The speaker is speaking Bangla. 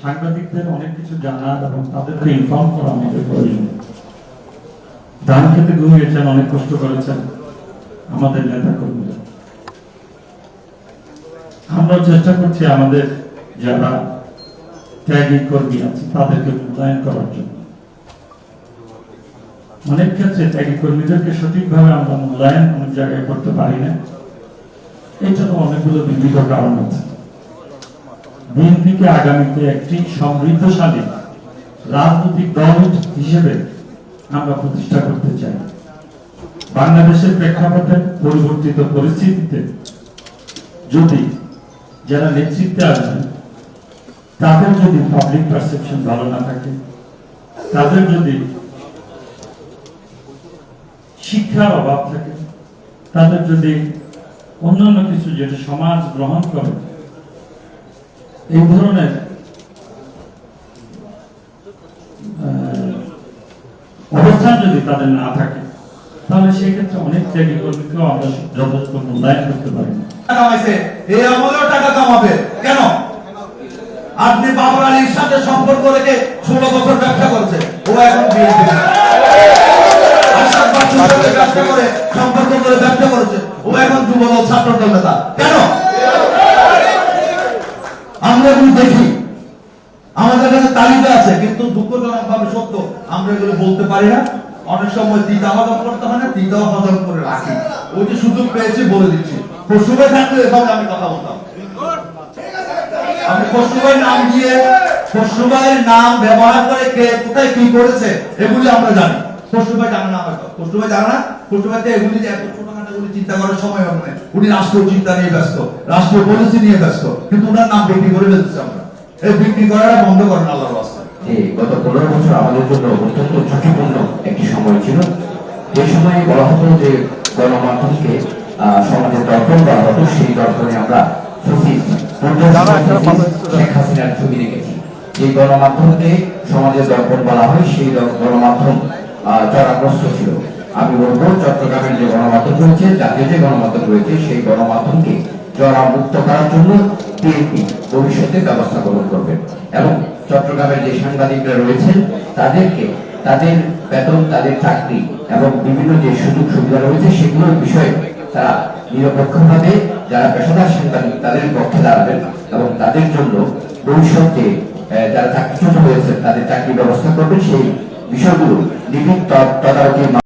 সাংবাদিকদের অনেক কিছু জানার এবং তাদেরকে ইনফর্ম করা আমাদের প্রয়োজন ধান খেতে ঘুমিয়েছেন অনেক কষ্ট করেছেন আমাদের নেতা কর্মীরা আমরা চেষ্টা করছি আমাদের যারা ত্যাগী কর্মী আছে, তাদেরকে মূল্যায়ন করার জন্য। অনেক ক্ষেত্রে ত্যাগী কর্মীদেরকে সঠিকভাবে আমরা মূল্যায়ন অনেক জায়গায় করতে পারি না। এই জন্য অনেকগুলো বিভিন্ন কারণ আছে। বিএনপিকে আগামীতে একটি সমৃদ্ধশালী রাজনৈতিক দল হিসেবে আমরা প্রতিষ্ঠা করতে চাই। বাংলাদেশের প্রেক্ষাপটে পরিবর্তিত পরিস্থিতিতে যদি যারা নেতৃত্বে আসবেন তাদের যদি পাবলিক পারসেপশন ভালো না থাকে, তাদের যদি শিক্ষার অভাব থাকে, তাদের যদি অন্যান্য কিছু যেটা সমাজ গ্রহণ করে এই ধরনের অবস্থান যদি তাদের না থাকে, তাহলে সেক্ষেত্রে অনেক ত্যাগী কর্মীকেও আমরা যথেষ্ট মূল্যায়ন করতে পারি টাকা কামাবে। কেন? আপনি বাবর আলীর সাথে সম্পর্ক রেখে ষোলো বছর ব্যবসা করছে ও এখন করে, সম্পর্ক করে ব্যবসা করেছে। ও এখন যুবদল ছাত্র নেতা কেন আমরা এগুলো দেখি আমাদের কাছে তালিকা আছে, কিন্তু দুঃখজনক ভাবে সত্য, আমরা এগুলো বলতে পারি না। অনেক সময় তিতা হজম করতে হয় না তিতাও হজম করে রাখি। ওই যে সুযোগ পেয়েছি, বলে দিচ্ছি। পশুভাই থাকলে এভাবে আমি কথা বলতাম। আমি নাম দিয়ে নাম ব্যবহার করে কে কোথায় কি করেছে, এগুলি আমরা জানি। পশুভাই জানে না হয়তো। জানে না। এগুলি যে এত চিন্তা করার সময় হবে উনি রাষ্ট্রীয় চিন্তা নিয়ে ব্যস্ত, রাষ্ট্রীয় পলিসি নিয়ে ব্যস্ত, কিন্তু ওনার নাম বিক্রি করে ফেলতেছে এই বিক্রি করাটা বন্ধ করেন আল্লাহর রাস্তায়। গত পনেরো বছর আমাদের জন্য অত্যন্ত ঝুঁকিপূর্ণ একটি সময় ছিল। এই সময়ে বলা হতো যে গণমাধ্যমকে সমাজের দর্পণ করা হতো সেই দর্পণে আমরা শেখ হাসিনার ছবি দেখেছি। যে গণমাধ্যমকে সমাজের দর্পণ বলা হয় সেই গণমাধ্যম আহ, জরাগ্রস্ত ছিল। আমি বলব চট্টগ্রামের যে গণমাধ্যম রয়েছে জাতীয় যে গণমাধ্যম রয়েছে সেই গণমাধ্যমকে মুক্ত করার জন্য বিএনপি ভবিষ্যতে ব্যবস্থা গ্রহণ করবে এবং চট্টগ্রামের যে সাংবাদিকরা রয়েছেন, তাদেরকে তাদের বেতন, তাদের চাকরি এবং বিভিন্ন যে সুযোগ সুবিধা রয়েছে, সেগুলোর বিষয়ে তারা নিরপেক্ষভাবে যারা পেশাদার সাংবাদিক, তাদের পক্ষে দাঁড়াবেন এবং তাদের জন্য ভবিষ্যতে যারা চাকরিচ্যুত হয়েছে তাদের চাকরি ব্যবস্থা করবেন। সেই বিষয়গুলো নিবিড় তদারকি